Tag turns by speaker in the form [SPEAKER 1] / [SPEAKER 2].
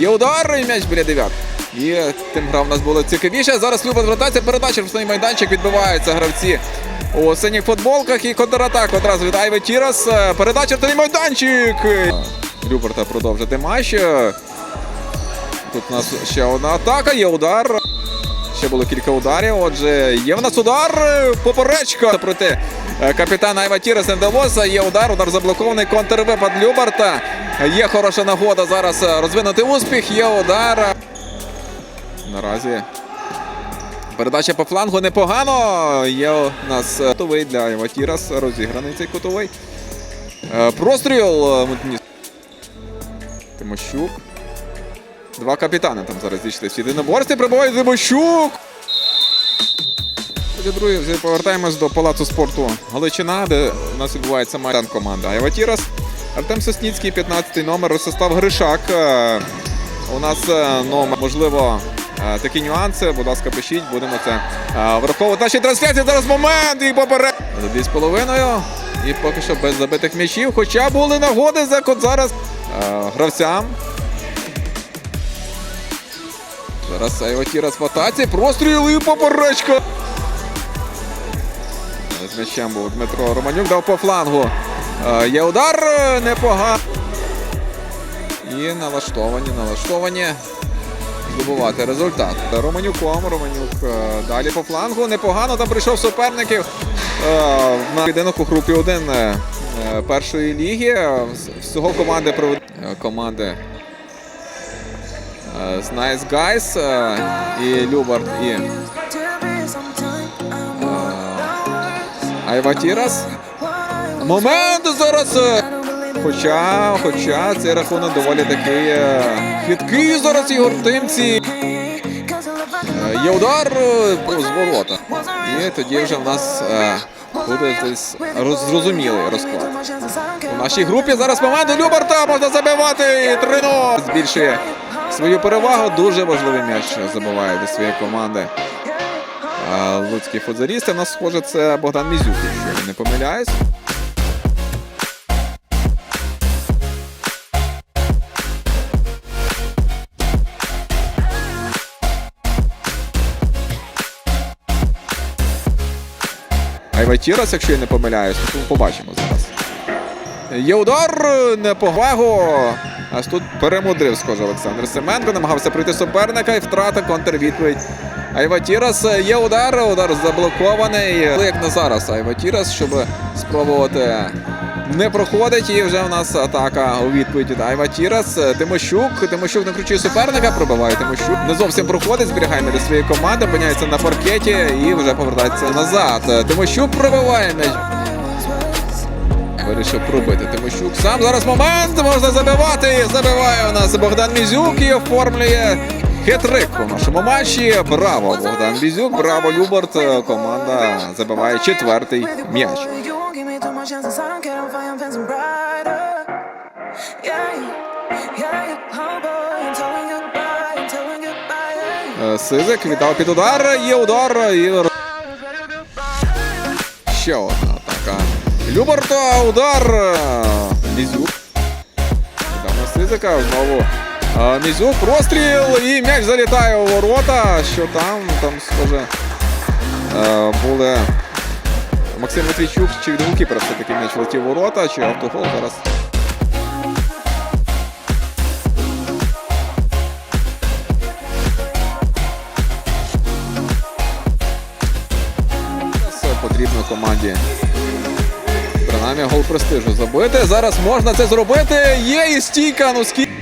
[SPEAKER 1] Є удар і м'яч біля дев'ят. І тим гра в нас було цікавіше. Зараз Люба звертається, передача в майданчик майданчик відбиваються гравці у синіх футболках і контратак одразу від Айве Тірас. Передача в штрафний майданчик. Люберта продовжити матч. Тут у нас ще одна атака, є удар. Ще було кілька ударів. Отже, є в нас удар. Поперечка проти е, капітана Айва Тірес не. Є удар, удар заблокований. Контрвипад Любарта. Є хороша нагода зараз е, розвинути успіх. Є удар. Наразі передача по флангу непогано. Є у нас е, кутовий для Айва Тірес. Розіграний цей кутовий. Е, Простріл. е, Тимощук. Два капітани там зараз зійшли. В єдиноборстві прибуває Зимощук. Друзі, повертаємось до палацу спорту Галичина, де у нас відбувається майдан команда. Айватірас, Артем Сосніцький, 15-й номер, Ростислав Гришак. Е, У нас е, номер, можливо, е, такі нюанси. Будь ласка, пишіть, будемо це враховувати. Наші трансляції зараз момент і поперед. Дві з половиною. І поки що без забитих м'ячів. Хоча були нагоди за зараз гравцям. Зараз Айватірас в атаці. Простріл і поперечка. З м'ячем був Дмитро Романюк дав по флангу. Е, Є удар е, непогано. І налаштовані, налаштовані. Здобувати результат. Романюком. Романюк е, далі по флангу. Непогано там прийшов суперників на поєдинок у групі 1 е, е, першої ліги. Всього команди провед... е, команди з Nice Guys е, і Любард і Айва Тірас. Момент зараз. е, Хоча, хоча цей рахунок доволі такий е, хиткий зараз Ігор Тимці. Е, Є удар е, з ворота. І тоді вже в нас е, буде роз- зрозумілий розклад. У нашій групі зараз момент Любарта можна забивати і 3-0. Збільшує свою перевагу. Дуже важливий м'яч забиває для своєї команди. Луцькі футзалісти. У нас схоже, це Богдан Мізюк, якщо я не помиляюсь. Айватірас, якщо я не помиляюсь, то побачимо зараз. Є удар, неповагу. Аж тут перемудрив, схоже, Олександр Семенко. Намагався пройти суперника і втрата контрвідповідь. Айватірас є удар, удар заблокований. Як на зараз Айватірас, щоб спробувати не проходить. І вже в нас атака у відповідь від Айватірас. Тимощук. Тимощук накручує суперника, пробиває Тимощук. Не зовсім проходить, зберігає для своєї команди, опиняється на паркеті і вже повертається назад. Тимощук пробиває м'яч. Вирішив пробити Тимощук. Сам зараз момент можна забивати. Забиває у нас Богдан Мізюк і оформлює хитрик у нашому матчі. Браво, Богдан Мізюк, браво, Любарт. Команда забиває четвертий м'яч. Е, Сизик віддав під удар. Є удар. І... Ще одна атака. Любарта, удар. Мізюк. Сизика. Знову Мізюк. Простріл. І м'яч залітає у ворота. Що там? Там, схоже, е, були Максим Матвійчук чи від голкіпера все-таки м'яч летів у ворота, чи автогол. Зараз потрібно команді. Гол престижу забити. Зараз можна це зробити. Є і стійка. Ну скільки.